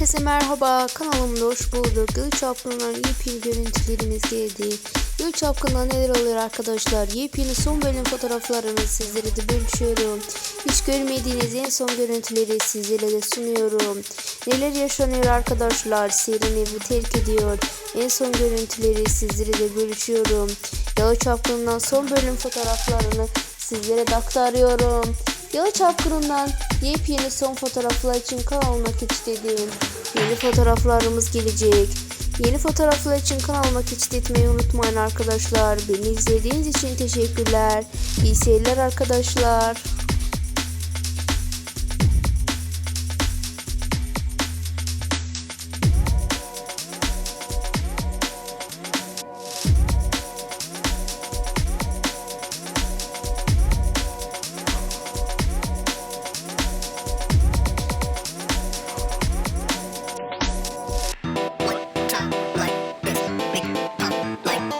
Herkese merhaba, kanalımda hoş bulduk. Göl çapkınlar yepyeni görüntülerimiz geldi. Göl çapkınlar neler oluyor arkadaşlar? Yepyeni son bölüm fotoğraflarını sizlere de bölüşüyorum. Hiç görmediğiniz en son görüntüleri sizlere de sunuyorum. Neler yaşanıyor arkadaşlar? Serin evi terk ediyor. En son görüntüleri sizlere de bölüşüyorum. Yalı çapkınından son bölüm fotoğraflarını sizlere de aktarıyorum. Yalı Çapkını'ndan yepyeni son fotoğraflar için kanalıma kilitledim. Yeni fotoğraflarımız gelecek. Yeni fotoğraflar için kanalıma kilitletmeyi unutmayın arkadaşlar. Beni izlediğiniz için teşekkürler. İyi seyirler arkadaşlar. Bye.